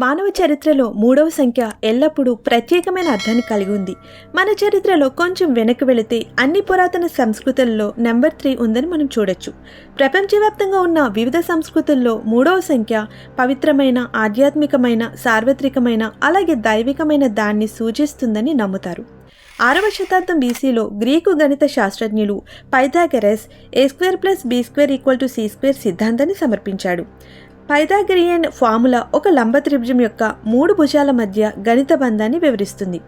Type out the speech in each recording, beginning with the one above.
మానవ చరిత్రలో మూడవ సంఖ్య ఎల్లప్పుడూ ప్రత్యేకమైన అర్థాన్ని కలిగి ఉంది. మన చరిత్రలో కొంచెం వెనక్కి వెళితే అన్ని పురాతన సంస్కృతుల్లో నెంబర్ త్రీ ఉందని మనం చూడొచ్చు. ప్రపంచవ్యాప్తంగా ఉన్న వివిధ సంస్కృతుల్లో మూడవ సంఖ్య పవిత్రమైన ఆధ్యాత్మికమైన సార్వత్రికమైన అలాగే దైవికమైన దాన్ని సూచిస్తుందని నమ్ముతారు. ఆరవ శతాబ్దం బీసీలో గ్రీకు గణిత శాస్త్రజ్ఞులు Pythagoras a square plus b square equal to c square సిద్ధాంతాన్ని సమర్పించాడు. పైథాగరియన్ ఫార్ములా ఒక లంబ త్రిభుజం యొక్క మూడు భుజాల మధ్య గణిత బంధాన్ని వివరిస్తుంది.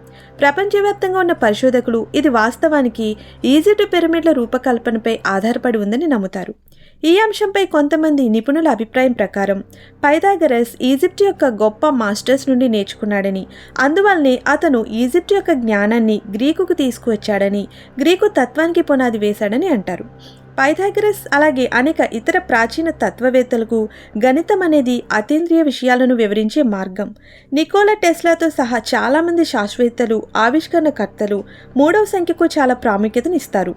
ప్రపంచవ్యాప్తంగా ఉన్న పరిశోధకులు ఇది వాస్తవానికి ఈజిప్ట్ పిరమిడ్ల రూపకల్పనపై ఆధారపడి ఉందని నమ్ముతారు. ఈ అంశంపై కొంతమంది నిపుణుల అభిప్రాయం ప్రకారం పైథాగరస్ ఈజిప్ట్ యొక్క గొప్ప మాస్టర్స్ నుండి నేర్చుకున్నాడని అందువల్లనే అతను ఈజిప్ట్ యొక్క జ్ఞానాన్ని గ్రీకుకు తీసుకువచ్చాడని గ్రీకు తత్వానికి పునాది వేశాడని అంటారు. పైథాగరస్ అలాగే అనేక ఇతర ప్రాచీన తత్వవేత్తలకు గణితం అనేది అతీంద్రియ విషయాలను వివరించే మార్గం. నికోలా టెస్లాతో సహా చాలామంది శాస్త్రవేత్తలు ఆవిష్కరణకర్తలు మూడవ సంఖ్యకు చాలా ప్రాముఖ్యతనిస్తారు.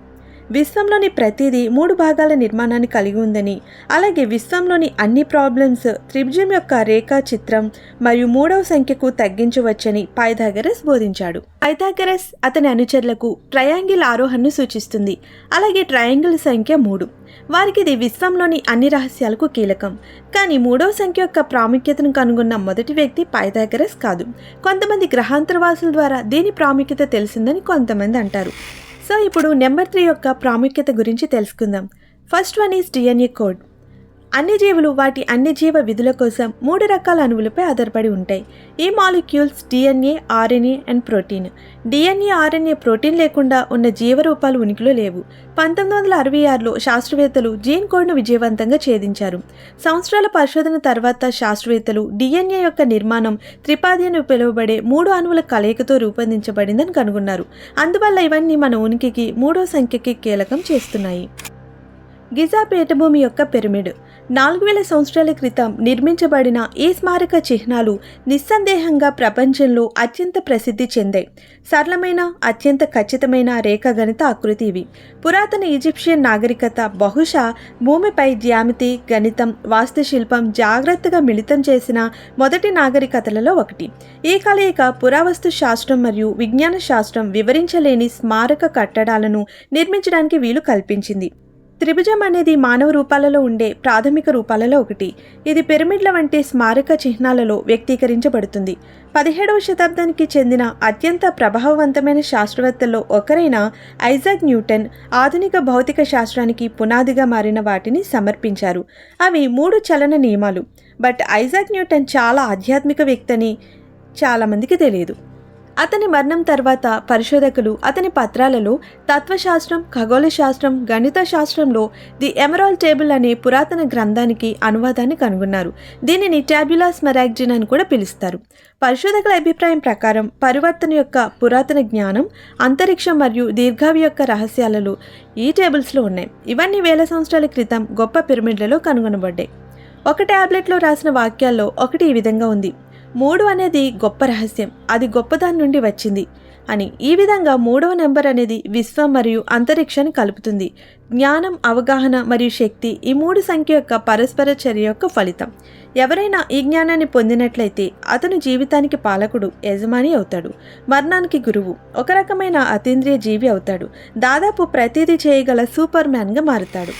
విశ్వంలోని ప్రతిదీ మూడు భాగాల నిర్మాణాన్ని కలిగి ఉందని. అలాగే విశ్వంలోని అన్ని ప్రాబ్లమ్స్ త్రిభుజం యొక్క రేఖా చిత్రం మరియు మూడవ సంఖ్యకు తగ్గించవచ్చని పైథాగరస్ బోధించాడు. పైథాగరస్ అతని అనుచరులకు ట్రయాంగిల్ ఆరోహణను సూచిస్తుంది. అలాగే ట్రయాంగిల్ సంఖ్య మూడు. వారికి ఇది విశ్వంలోని అన్ని రహస్యాలకు కీలకం. కానీ మూడవ సంఖ్య యొక్క ప్రాముఖ్యతను కనుగొన్న మొదటి వ్యక్తి పైథాగరస్ కాదు. కొంతమంది గ్రహాంతరవాసుల ద్వారా దీని ప్రాముఖ్యత తెలిసిందని కొంతమంది అంటారు. సో ఇప్పుడు నెంబర్ త్రీ యొక్క ప్రాముఖ్యత గురించి తెలుసుకుందాం. First one is DNA code అన్ని జీవులు వాటి అన్ని జీవ విధుల కోసం మూడు రకాల అణువులపై ఆధారపడి ఉంటాయి. ఈ molecules DNA RNA and protein DNA RNA protein లేకుండా ఉన్న జీవరూపాలు ఉనికిలో లేవు. పంతొమ్మిది వందల అరవై ఆరులో శాస్త్రవేత్తలు జీన్ కోడ్ను విజయవంతంగా ఛేదించారు. సంవత్సరాల పరిశోధన తర్వాత శాస్త్రవేత్తలు డిఎన్ఏ యొక్క నిర్మాణం త్రిపాది అని పిలువబడే మూడు అణువుల కలయికతో రూపొందించబడిందని కనుగొన్నారు. అందువల్ల ఇవన్నీ మన ఉనికికి మూడో సంఖ్యకి కీలకం చేస్తున్నాయి. గిజా పీఠభూమి యొక్క పిరమిడ్. నాలుగు వేల సంవత్సరాల క్రితం నిర్మించబడిన ఈ స్మారక చిహ్నాలు నిస్సందేహంగా ప్రపంచంలో అత్యంత ప్రసిద్ధి చెందాయి. సరళమైన అత్యంత ఖచ్చితమైన రేఖాగణిత ఆకృతి ఇవి. పురాతన ఈజిప్షియన్ నాగరికత బహుశా భూమిపై జ్యామితి గణితం వాస్తుశిల్పం జాగ్రత్తగా మిళితం చేసిన మొదటి నాగరికతలలో ఒకటి. ఈ కలయిక పురావస్తు శాస్త్రం మరియు విజ్ఞాన శాస్త్రం వివరించలేని స్మారక కట్టడాలను నిర్మించడానికి వీలు కల్పించింది. త్రిభుజం అనేది మానవ రూపాలలో ఉండే ప్రాథమిక రూపాలలో ఒకటి. ఇది పిరమిడ్ల వంటి స్మారక చిహ్నాలలో వ్యక్తీకరించబడుతుంది. పదిహేడవ శతాబ్దానికి చెందిన అత్యంత ప్రభావవంతమైన శాస్త్రవేత్తల్లో ఒకరైన ఐజాక్ న్యూటన్ ఆధునిక భౌతిక శాస్త్రానికి పునాదిగా మారిన వాటిని సమర్పించారు. అవి మూడు చలన నియమాలు. బట్ ఐజాక్ న్యూటన్ చాలా ఆధ్యాత్మిక వ్యక్తని చాలామందికి తెలియదు. అతని మరణం తర్వాత పరిశోధకులు అతని పత్రాలలో తత్వశాస్త్రం ఖగోళ శాస్త్రం గణిత శాస్త్రంలో ది ఎమరాల్ టేబుల్ అనే పురాతన గ్రంథానికి అనువాదాన్ని కనుగొన్నారు. దీనిని ట్యాబ్యులాస్ మెరాగ్జిన్ అని కూడా పిలుస్తారు. పరిశోధకుల అభిప్రాయం ప్రకారం పరివర్తన యొక్క పురాతన జ్ఞానం అంతరిక్షం మరియు దీర్ఘావి యొక్క రహస్యాలలో ఈ టేబుల్స్లో ఉన్నాయి. ఇవన్నీ వేల సంవత్సరాల క్రితం గొప్ప పిరమిడ్లలో కనుగొనబడ్డాయి. ఒక ట్యాబ్లెట్లో రాసిన వాక్యాల్లో ఒకటి ఈ విధంగా ఉంది. మూడు అనేది గొప్ప రహస్యం. అది గొప్పదాని నుండి వచ్చింది అని. ఈ విధంగా మూడవ నెంబర్ అనేది విశ్వం మరియు అంతరిక్షాన్ని కలుపుతుంది. జ్ఞానం అవగాహన మరియు శక్తి ఈ మూడు సంఖ్య యొక్క పరస్పర చర్య యొక్క ఫలితం. ఎవరైనా ఈ జ్ఞానాన్ని పొందినట్లయితే అతను జీవితానికి పాలకుడు యజమాని అవుతాడు. మరణానికి గురువు. ఒక రకమైన అతీంద్రియ జీవి అవుతాడు. దాదాపు ప్రతిదీ చేయగల సూపర్ మ్యాన్గా మారుతాడు.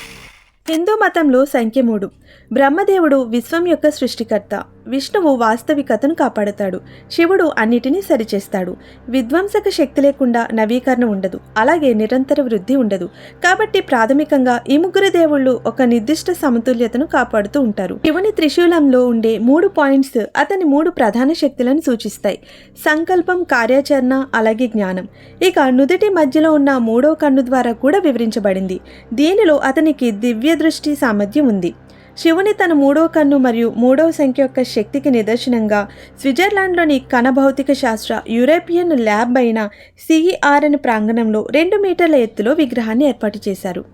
హిందూ మతంలో సంఖ్య మూడు. బ్రహ్మదేవుడు విశ్వం యొక్క సృష్టికర్త. విష్ణువు వాస్తవికతను కాపాడుతాడు. శివుడు అన్నిటినీ సరిచేస్తాడు. విధ్వంసక శక్తి లేకుండా నవీకరణ ఉండదు. అలాగే నిరంతర వృద్ధి ఉండదు. కాబట్టి ప్రాథమికంగా ఈ ముగ్గురు దేవుళ్ళు ఒక నిర్దిష్ట సమతుల్యతను కాపాడుతూ ఉంటారు. శివుని త్రిశూలంలో ఉండే మూడు పాయింట్స్ అతని మూడు ప్రధాన శక్తులను సూచిస్తాయి. సంకల్పం కార్యాచరణ అలాగే జ్ఞానం. ఇక నుదుటి మధ్యలో ఉన్న మూడో కన్ను ద్వారా కూడా వివరించబడింది. దీనిలో అతనికి దివ్య దృష్టి సామర్థ్యం ఉంది. శివుని తన మూడో కన్ను మరియు మూడవ సంఖ్య యొక్క శక్తికి నిదర్శనంగా స్విట్జర్లాండ్లోని కణ భౌతిక శాస్త్ర యూరోపియన్ ల్యాబ్ అయిన సిఈఆర్ఎన్ ప్రాంగణంలో రెండు మీటర్ల ఎత్తులో విగ్రహాన్ని ఏర్పాటు చేశారు.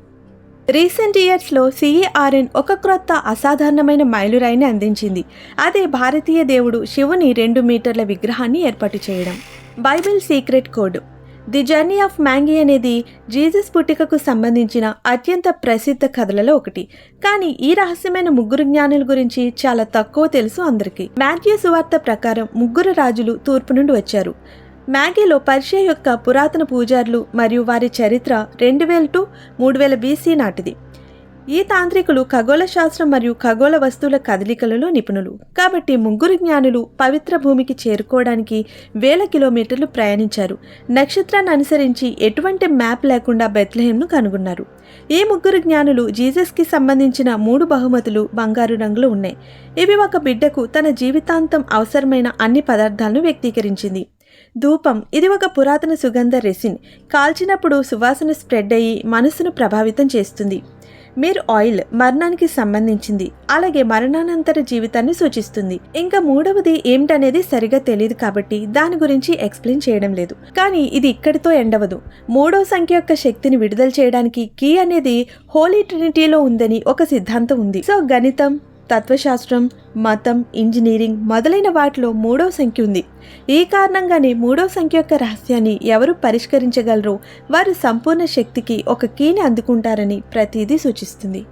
రీసెంట్ ఇయర్స్లో సిఈఆర్ఎన్ ఒక క్రొత్త అసాధారణమైన మైలురాయిని అందించింది. అదే భారతీయ దేవుడు శివుని రెండు మీటర్ల విగ్రహాన్ని ఏర్పాటు చేయడం. Bible secret code. The journey of Magi అనేది జీసస్ పుట్టికకు సంబంధించిన అత్యంత ప్రసిద్ధ కథలలో ఒకటి. కానీ ఈ రహస్యమైన ముగ్గురు జ్ఞానుల గురించి చాలా తక్కువ తెలుసు అందరికీ. మాథ్యూ సువార్త ప్రకారం ముగ్గురు రాజులు తూర్పు నుండి వచ్చారు. మ్యాగీలో పర్షియా యొక్క పురాతన పూజారులు మరియు వారి చరిత్ర రెండు వేల టు మూడు వేల బీసీ నాటిది. ఈ తాంత్రికులు ఖగోళ శాస్త్రం మరియు ఖగోళ వస్తువుల కదలికలలో నిపుణులు. కాబట్టి ముగ్గురు జ్ఞానులు పవిత్ర భూమికి చేరుకోవడానికి వేల కిలోమీటర్లు ప్రయాణించారు. నక్షత్రాన్ని అనుసరించి ఎటువంటి మ్యాప్ లేకుండా బెత్లహేమ్ను కనుగొన్నారు. ఈ ముగ్గురు జ్ఞానులు జీసస్కి సంబంధించిన మూడు బహుమతులు బంగారు రంగులో ఉన్నాయి. ఇవి ఒక బిడ్డకు తన జీవితాంతం అవసరమైన అన్ని పదార్థాలను వ్యక్తీకరించింది. ధూపం ఇది ఒక పురాతన సుగంధ రెసిన్. కాల్చినప్పుడు సువాసన స్ప్రెడ్ అయ్యి మనసును ప్రభావితం చేస్తుంది. మీరు ఆయిల్ మరణానికి సంబంధించింది అలాగే మరణానంతర జీవితాన్ని సూచిస్తుంది. ఇంకా మూడవది ఏమిటనేది సరిగా తెలియదు కాబట్టి దాని గురించి ఎక్స్ప్లెయిన్ చేయడం లేదు. కానీ ఇది ఇక్కడితో ఎండవదు. మూడవ సంఖ్య యొక్క శక్తిని విడుదల చేయడానికి కీ అనేది హోలీ ట్రినిటీలో ఉందని ఒక సిద్ధాంతం ఉంది. సో గణితం తత్వశాస్త్రం మతం ఇంజనీరింగ్ మొదలైన వాటిలో మూడో సంఖ్య ఉంది. ఈ కారణంగానే మూడో సంఖ్య యొక్క రహస్యాన్ని ఎవరు పరిష్కరించగలరో వారు సంపూర్ణ శక్తికి ఒక కీని అందుకుంటారని ప్రతిదీ సూచిస్తుంది.